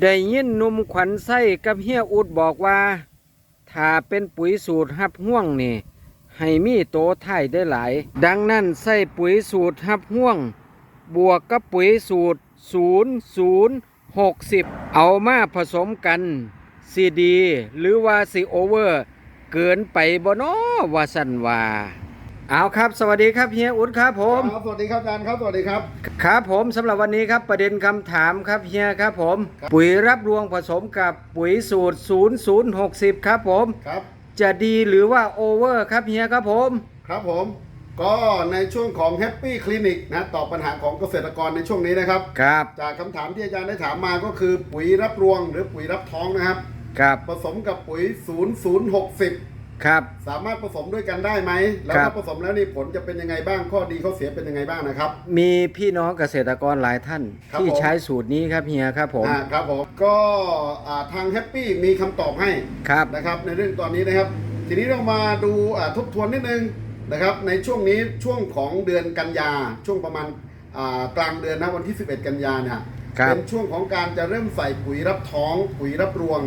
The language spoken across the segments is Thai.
ได้ยินนุ่มขวัญไส้กับเฮียอุดบอกว่า ถ้าเป็นปุ๋ยสูตรหับห่วงนี่ ให้มีโตไทยได้หลาย ดังนั้นใส่ปุ๋ยสูตรหับห่วง บวกกับปุ๋ยสูตร 0 0 60 เอามาผสมกันซีดี หรือว่าซีโอเวอร์ เกินไปบ่นอว่าสันว่า เอาครับ สวัสดีครับเฮียอุดครับผม ครับสวัสดีครับอาจารย์ครับสวัสดีครับ ครับผมสำหรับวันนี้ครับประเด็นคำถามครับเฮียครับผม ปุ๋ยรับรวงผสมกับปุ๋ยสูตร 0060 ครับผมครับ จะดีหรือว่าโอเวอร์ครับเฮียครับผม ครับผมก็ในช่วงของ Happy Clinic นะตอบปัญหาของเกษตรกรในช่วงนี้นะครับครับ จากคำถามที่อาจารย์ได้ถามมาก็คือปุ๋ยรับรวงหรือปุ๋ยรับท้องนะครับครับผสมกับปุ๋ย 0060 ครับ สามารถผสมด้วยกันได้ไหมแล้วครัถ้าบ ผสมแล้วนี่ผลจะเป็นยังไงบ้างข้อดีข้อเสียเป็นยังไงบ้างนะครับ มีพี่น้องเกษตรกรหลายท่าน ครับที่ผม ใช้สูตรนี้ครับเฮียครับผมอ่าครับผมก็อ่าทาง Happy มีคำตอบให้ ครับ นะครับในเรื่องตอนนี้นะครับ ทีนี้เรามาดูอ่าทบทวนนิดนึงนะครับในช่วงนี้ช่วงของเดือนกันยาช่วงประมาณอ่ากลางเดือนนะวันที่ 11 กันยาเนี่ยครับเป็นช่วงของการจะเริ่มใส่ปุ๋ยรับท้องปุ๋ยรับรวง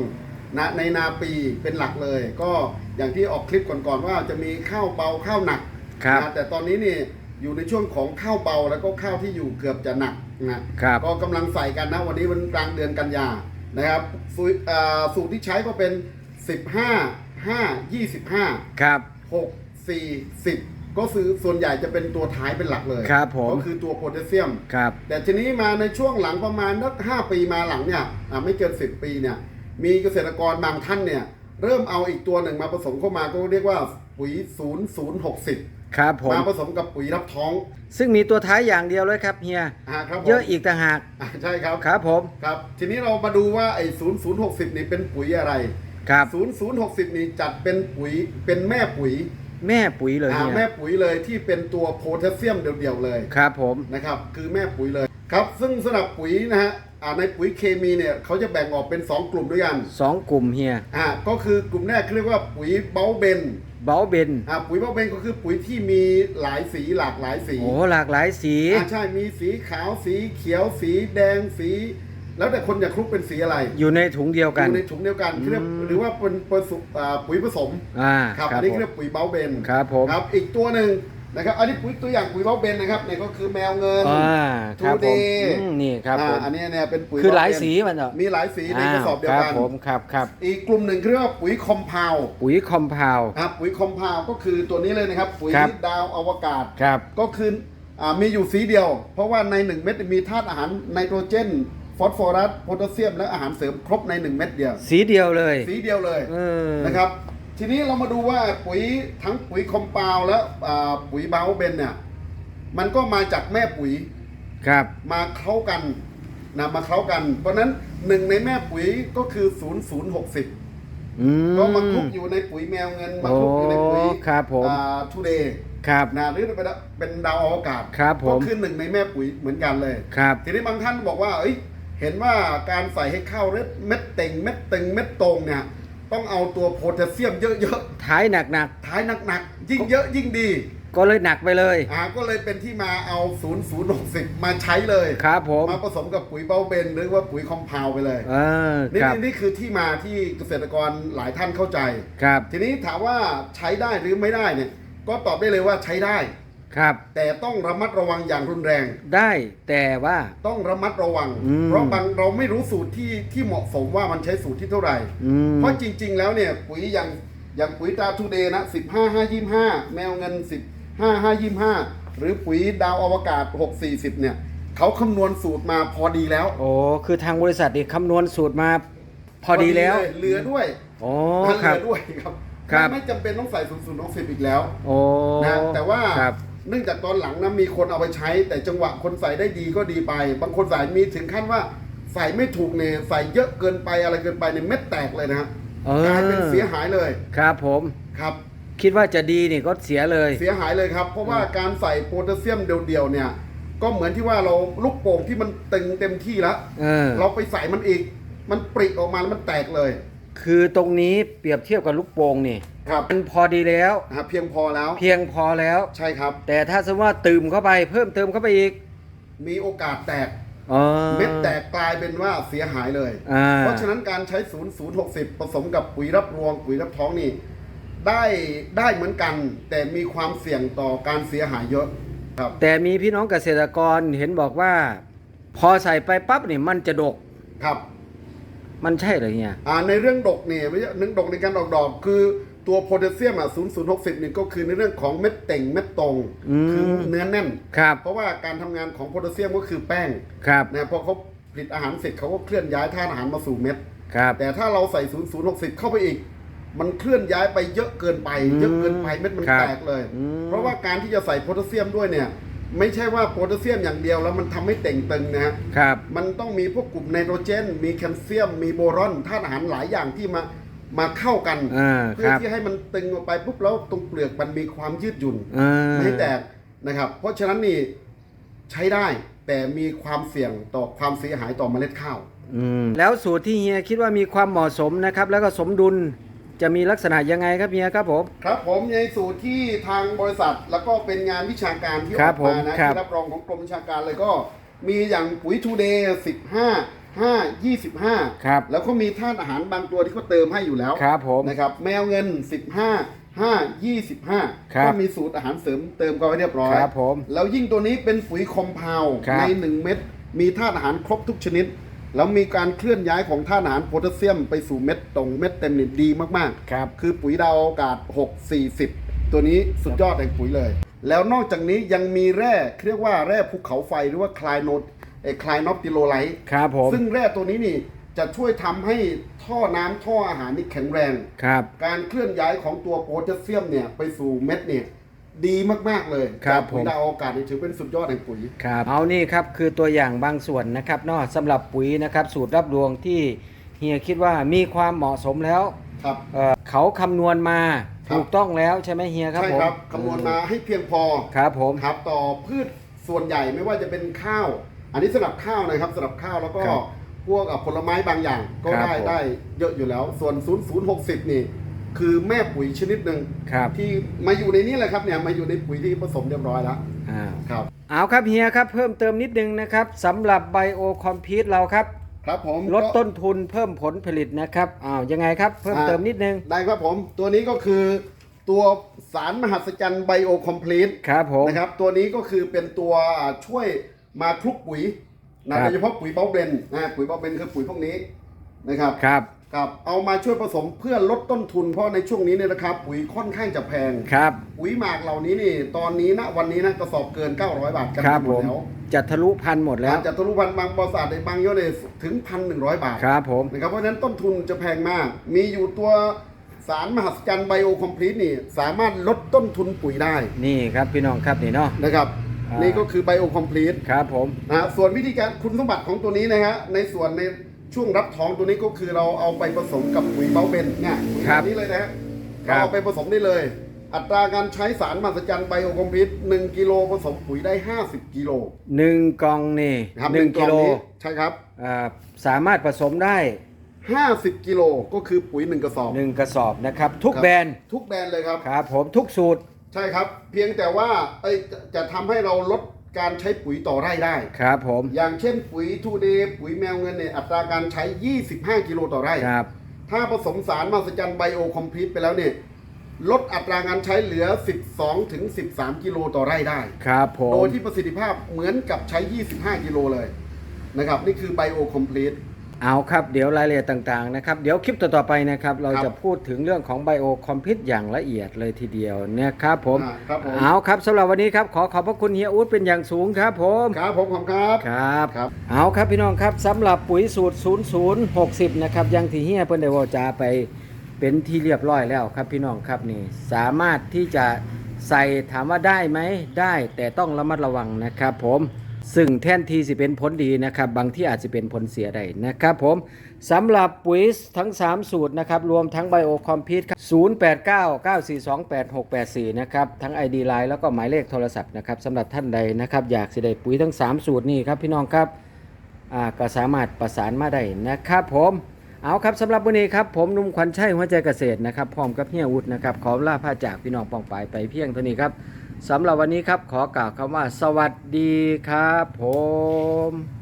นะในนาปีเป็นหลักเลย ก็อย่างที่ออกคลิปก่อนๆว่าจะมีข้าวเบาข้าวหนักครับนะแต่ตอนนี้นี่อยู่ในช่วงของข้าวเบาแล้วก็ข้าวที่อยู่เกือบจะหนักนะครับก็กำลังใส่กันนะวันนี้วันกลางเดือนกันยานะครับสูตรอ่าสูตรที่ใช้ก็เป็น 15 5 25 ครับ 6 4 10 ก็คือส่วนใหญ่จะเป็นตัวท้ายเป็นหลักเลยครับผมก็คือตัวโพแทสเซียมครับแต่ทีนี้มาในช่วงหลังประมาณนักห้าปีมาหลังเนี่ยอ่าไม่เกิน 10 ปีเนี่ย มีเกษตรกรบางท่านเนี่ย เริ่มเอาอีกตัวหนึ่งมาผสมเข้ามาก็เรียกว่าปุ๋ย 0060 ครับผม มาผสมกับปุ๋ยรับท้องซึ่งมีตัวท้ายอย่างเดียวเลยครับเฮีย อ่าครับผมเยอะอีกต่างหาก อ่าใช่ครับ ครับผม ครับ ทีนี้เรามาดูว่าไอ้ 0060 นี่เป็นปุ๋ยอะไร ครับ 0060 นี่จัดเป็นปุ๋ยเป็นแม่ปุ๋ยแม่ปุ๋ยเลยอ่าเฮีย แม่ปุ๋ยเลยที่เป็นตัวโพแทสเซียมเดียวๆเลยครับผม นะครับ คือแม่ปุ๋ยเลย ครับซึ่งสำหรับปุ๋ยนะฮะอ่าในปุ๋ยเคมีเนี่ยเขาจะแบ่งออกเป็น 2 กลุ่มด้วยกันสองกลุ่มเฮียอ่าก็คือกลุ่มแรกเขาเรียกว่าปุ๋ยเบลเบนเบาเบนอ่าปุ๋ยเบลเบนก็คือปุ๋ยที่มีหลายสีหลากหลายสีโอ้หลากหลายสีอ่าใช่มีสีขาวสีเขียวสีแดงสี แล้วแต่คนอยากคลุกเป็นสีอะไรอยู่ในถุงเดียวอกันยู่ในถุงเดียวกันเขาเรียกอืมหรือว่าเป็นผสมอ่าปุ๋ยผสมอ่าครับครัอับนนี้ผมเขาเรียกปุ๋ยเบลเบนครับผม ครับอีกตัวหนึ่ง นะครับ อันนี้ปุ๋ยตัวอย่างปุ๋ยเบลเบนนะครับเนี่ยก็คือแมวเงินอ่าครับผม Today อืมนี่ครับผมอ่าอันนี้เนี่ยเป็นปุ๋ยคือหลายบลเบนสีมันเหรอมีหลายสีในกระสอบเดียวคกัรันผมครับครับอีกกลุ่มหนึ่งเรียกว่าปุ๋ยคอมเพลปุ๋ยคอมพาวครับปุ๋ยคอมเพลก็คือตัวนี้เลยนะครับ ปุ๋ยครับ ดาวอวกาศ ครับ ก็คืออ่ามีอยู่สีเดียว เพราะว่าใน 1 เม็ดมีธาตุอาหารไนโตรเจน ฟอสฟอรัสโพแทสเซียม และอาหารเสริมครบใน 1 เม็ดเดียว สีเดียวเลย สีเดียวเลยเออ นะครับ ทีนี้เรามาดูว่าปุ๋ยทั้งปุ๋ยคอมเพลและอ่าปุ๋ยบาวเบนเนี่ย มันก็มาจากแม่ปุ๋ยครับ มาเคล้ากันนะมาเคล้ากัน เพราะฉะนั้นหนึ่งในแม่ปุ๋ยก็คือ 0060 อืม ก็มาคลุกอยู่ในปุ๋ยแมวเงินมาคลุกอยู่ในปุ๋ยโอ้ครับผม ทูเดย์ครับ นะหรือเป็นเป็นดาวอวกาศครับผม ก็คือหนึ่งในแม่ปุ๋ยเหมือนกันเลย ครับ ทีนี้บางท่านบอกว่า เอ้ย เห็นว่าการใส่ให้ข้าวเม็ดเต่งเม็ดตึงเม็ดตรงเนี่ย ต้องเอาตัวโพแทสเซียมเยอะท้ายหนักๆ ท้ายหนักๆ ยิ่งเยอะยิ่งดี ๆ ก็เลยหนักไปเลย อ่าก็เลยเป็นที่มาเอา 0060 มาใช้เลยครับผม มาผสมกับปุ๋ยเบลเบนหรือว่าปุ๋ยคอมเพลไปเลย เออนี่ครับนี่นี่คือที่มาที่เกษตรกรหลายท่านเข้าใจ ครับ ทีนี้ถามว่าใช้ได้หรือไม่ได้เนี่ย ก็ตอบได้เลยว่าใช้ได้ ครับ แต่ต้องระมัดระวังอย่างรุนแรง ได้แต่ว่า ต้องระมัดระวัง อืม เพราะบางเราไม่รู้สูตรที่ที่เหมาะสมว่ามันใช้สูตรที่เท่าไหร่ อืม เพราะจริง ๆ แล้วเนี่ยปุ๋ยอย่างอย่างปุ๋ยตาทูเดย์นะสิบห้าห้ายี่ห้าแมวเงินสิบห้าห้ายี่ห้าหรือปุ๋ยดาวอวกาศหกสี่สิบเนี่ยเขาคำนวณสูตรมาพอดีแล้วโอ้คือทางบริษัทนี่คำนวณสูตรมาพอดีแล้ว เยเหลือด้วยโอ้ถ้าเหครัลืบอด้วยครับครับ ไม่ไม่จำเป็นต้องใส่ศูนย์ศูนย์สิบอีกแล้ว โอ้นะแต่ว่าครับ เนื่องจากตอนหลังนะมีคนเอาไปใช้ แต่จังหวะคนใส่ได้ดีก็ดีไป บางคนใส่มีถึงขั้นว่าใส่ไม่ถูกเนี่ยใส่เยอะเกินไปอะไรเกินไปเนี่ยเม็ดแตกเลยนะฮะเออกลายเป็นเสียหายเลยครับผมครับ คิดว่าจะดีนี่ก็เสียเลย เสียหายเลยครับ เพราะว่าการใส่โพแทสเซียมเดียวๆเนี่ย ก็เหมือนที่ว่าเราลูกโป่งที่มันตึงเต็มที่แล้วเออ เราไปใส่มันอีก มันปริออกมาแล้วมันแตกเลย คือตรงนี้เปรียบเทียบกับลูกโป่งนี่ครับมันพอดีแล้ว นะฮะเพียงพอแล้วเพียงพอแล้ว ใช่ครับ แต่ถ้าสมมติว่าตื่มเข้าไปเพิ่มเติมเข้าไปอีกมีโอกาสแตก อ๋อ เม็ดแตกกลายเป็นว่าเสียหายเลย อ่า เพราะฉะนั้นการใช้0060ผสมกับปุ๋ยรับรวง ปุ๋ยรับท้องนี่ ได้ได้เหมือนกัน แต่มีความเสี่ยงต่อการเสียหายเยอะครับ แต่มีพี่น้องเกษตรกรเห็นบอกว่า พอใส่ไปปั๊บนี่มันจะดก ครับ มันใช่เหรอเฮียอ่าในเรื่องดกเนี่ยไม่ใช่เรื่องดกในการออกดอกคือตัวโพแทสเซียมอะ0060นี่ก็คือในเรื่องของเม็ดเต่งเม็ดตรงอืมคือเนื้อแน่น ครับ เพราะว่าการทำงานของโพแทสเซียมก็คือแป้งครับนะพอเขาผลิตอาหารเสร็จเขาก็เคลื่อนย้ายธาตุอาหารมาสู่เม็ดครับ แต่ถ้าเราใส่0060 เข้าไปอีก มันเคลื่อนย้ายไปเยอะเกินไปอืมเยอะเกินไปเม็ดมันครับแตกเลยอืมเพราะว่าการที่จะใส่โพแทสเซียมด้วยเนี่ย ไม่ใช่ว่าโพแทสเซียมอย่างเดียวแล้วมันทำให้เต่งตึงนะฮะครับ มันต้องมีพวกกลุ่มไนโตรเจน มีแคลเซียม มีโบรอนธาตุอาหารหลายอย่างที่มามาเข้ากันอ่าเพื่คอรับที่ให้มันตึงออกไปปุ๊บแล้วตรงเปลือกมันมีความยืดหยุ่นอ่าไม่ให้แตกนะครับ เพราะฉะนั้นนี่ใช้ได้แต่มีความเสี่ยงต่อความเสียหายต่อเมล็ดข้าวอืมแล้วสูตรที่เฮียคิดว่ามีความเหมาะสมนะครับ แล้วก็สมดุล จะมีลักษณะยังไงครับเฮียครับผม ครับผมในสูตรที่ทางบริษัท แล้วก็เป็นงานวิชาการที่อครัอบกมานะผมครับที่รับรองของกรมวิชาการเลยก็มีอย่างปุ๋ยทูเดย์สิบห้าห้ายี่สิบห้าครับแล้วก็มีธาตุอาหารบางตัวที่เขาเติมให้อยู่แล้วครับผมนะครับแมวเงินสิบห้าห้ายี่สิบห้าครับก็มีสูตรอาหารเสริมเติมเข้าไว้เรียบร้อยครับผมแล้วยิ่งตัวนี้เป็นปุ๋ยคอมเพลครับในหนึ่งเม็ดมีธาตุอาหารครบทุกชนิด แล้วมีการเคลื่อนย้ายของธาตุอาหารโพแทสเซียมไปสู่เม็ดตรงเม็ดเต็มนี่ดีมากๆ ครับ คือปุ๋ยดาวอากาศ 6 40 ตัวนี้สุดยอดแห่งปุ๋ยเลย แล้วนอกจากนี้ยังมีแร่เรียกว่าแร่ภูเขาไฟหรือว่าคลายโนดเอคลายนอปติโลไลท์ครับผม ซึ่งแร่ตัวนี้นี่จะช่วยทำให้ท่อน้ำท่ออาหารนี่แข็งแรง ครับ การเคลื่อนย้ายของตัวโพแทสเซียมเนี่ยไปสู่เม็ดเนี่ย ดีมาก ๆ เลยครับจากปุ๋ผยมดาวอากาศนี่ถือเป็นสุดยอดแห่งปุ๋ย ครับเอานี่ครับคือตัวอย่างบางส่วนนะครับเนอกสำหรับปุ๋ยนะครับสูตรรับรวงที่เฮียคิดว่ามีความเหมาะสมแล้วครับ เอ่อเขาคำนวณมาครับ ถูกต้องแล้วใช่ไหมเฮียครับใช่ผมครับคำนวณมาให้เพียงพอครับผม ครับต่อพืชส่วนใหญ่ไม่ว่าจะเป็นข้าว อันนี้สำหรับข้าวนะครับสำหรับข้าวแล้วก็ครับพวกอะผลไม้บางอย่างก็ครับได้ผม ได้เยอะอยู่แล้ว ส่วน 0060 นี่ คือแม่ปุ๋ยชนิดหนึ่งครับที่มาอยู่ในนี้แหละครับเนี่ยมาอยู่ในปุ๋ยที่ผสมเรียบร้อยแล้วอ้าวครับเอาครับเฮียครับเพิ่มเติมนิดนึงนะครับสำหรับไบโอคอมพิวเราครับ ครับผมลดก็ต้นทุนเพิ่มผลผลิตนะครับอ้าวยังไงครับเพิ่มเติมนิดนึงได้ครับผม ตัวนี้ก็คือตัวสารมหัศจรรย์ไบโอคอมพลีทครับผมนะครับตัวนี้ก็คือเป็นตัวช่วยมาคลุกปุ๋ยนะครับโดยเฉพาะปุ๋ยเบาเบนนะปุ๋ยเบาเบนคือปุ๋ยพวกนี้นะครับครับ ครับเอามาช่วยผสมเพื่อลดต้นทุนเพราะในช่วงนี้เนี่ยนะครับปุ๋ยค่อนข้างจะแพงครับปุ๋ยหมากเหล่านี้นี่ตอนนี้นะวันนี้นะกระสอบเกิน 900 บาทกันครับหมผดมแล้วจะทะลุพันหมดแล้ว อาจจะทะลุพันบางบริษัทในบางยอดเนี่ยถึง1,100บาท ครับผม นะครับเพราะฉะนั้นต้นทุนจะแพงมาก มีอยู่ตัวสารมหัศจรรย์ไบโอคอมพลีทนี่สามารถลดต้นทุนปุ๋ยได้นี่ครับพี่น้องครับนี่เนาะ นะครับ อ่านี่ นี่ก็คือไบโอคอมพลีทครับผม นะฮะส่วนวิธีการคุณสมบัติของตัวนี้นะฮะในส่วนใน ช่วงรับท้องตัวนี้ก็คือเราเอาไปผสมกับปุ๋ยเบาเบนเนี่ยปุ๋ยครับแบบนี้เลยนะฮะครัเราบเอาไปผสมได้เลย อัตราการใช้สารมหัศจรรย์ไบโอคอมพลีทหนึ่งกิโลผสมปุ๋ยได้ 50 กิโลหนึ่งกล่องนี่นะครับหนึ่งกล่กิอโลนี้ใช่ครับ อ่าสามารถผสมได้50 กิโลก็คือปุ๋ยหนึ่งกระสอบหนึ่งกระสอบนะครับ ทุกครับแบรนด์ทุกแบรนด์เลยครับ ครับผมทุกสูตร ใช่ครับ เพียงแต่ว่าเอ้ยจะจะทำให้เราลด การใช้ปุ๋ยต่อไร่ได้ ครับผม อย่างเช่นปุ๋ยทูเดย์ปุ๋ยแมวเงินเนี่ยอัตราการใช้ 25 กิโลต่อไร่ ครับ ถ้าผสมสารมหัศจรรย์ไบโอคอมพลีทไปแล้วเนี่ยลดอัตราการใช้เหลือ 12 ถึง 13 กิโลต่อไร่ได้ ครับผม โดยที่ประสิทธิภาพเหมือนกับใช้ 25 กิโลเลยนะครับ นี่คือไบโอคอมพลีท เอาครับเดี๋ยวรายละเอียดต่างๆนะครับเดี๋ยวคลิปต่อๆไปนะครับ เราครับจะพูดถึงเรื่องของไบโอคอมพิวอย่างละเอียดเลยทีเดียวนะครับผมอ่าครับผม เอาครับสำหรับวันนี้ครับขอขอบพระคุณเฮียอู๊ดเป็นอย่างสูงครับผม ครับผมขอบคุณครับ ครับ ครับ เอาครับพี่น้องครับสำหรับปุ๋ยสูตร 0060 นะครับอยังที่เฮียเพิ่นได้เว่าจาไปเป็นที่เรียบร้อยแล้วครับพี่น้องครับนี่สามารถที่จะใส่ถามว่าได้ไหมได้แต่ต้องระมัดระวังนะครับผม ซึ่งแท่นทีสิเป็นผลดีนะครับ บางที่อาจจะเป็นผลเสียได้นะครับผมสำหรับปุ๋ยทั้ง 3 สูตรนะครับ รวมทั้งไบโอคอมพิวครับ0899428684 นะครับ ทั้ง ID Line แล้วก็หมายเลขโทรศัพท์นะครับสำหรับท่านใดนะครับ อยากสิได้ปุ๋ยทั้ง 3 สูตรนี่ครับพี่น้องครับอ่าก็สามารถประสานมาได้นะครับผมเอาครับสำหรับวันนี้ครับผมนุ่มขวัญชัยหัวใจเกษตรนะครับพร้อมกับเฮียอุดนะครับขอลาพาจากพี่น้องปองปายไปเพียงเท่านี้ครับ สำหรับวันนี้ครับขอกล่าวคำว่า สวัสดีครับผม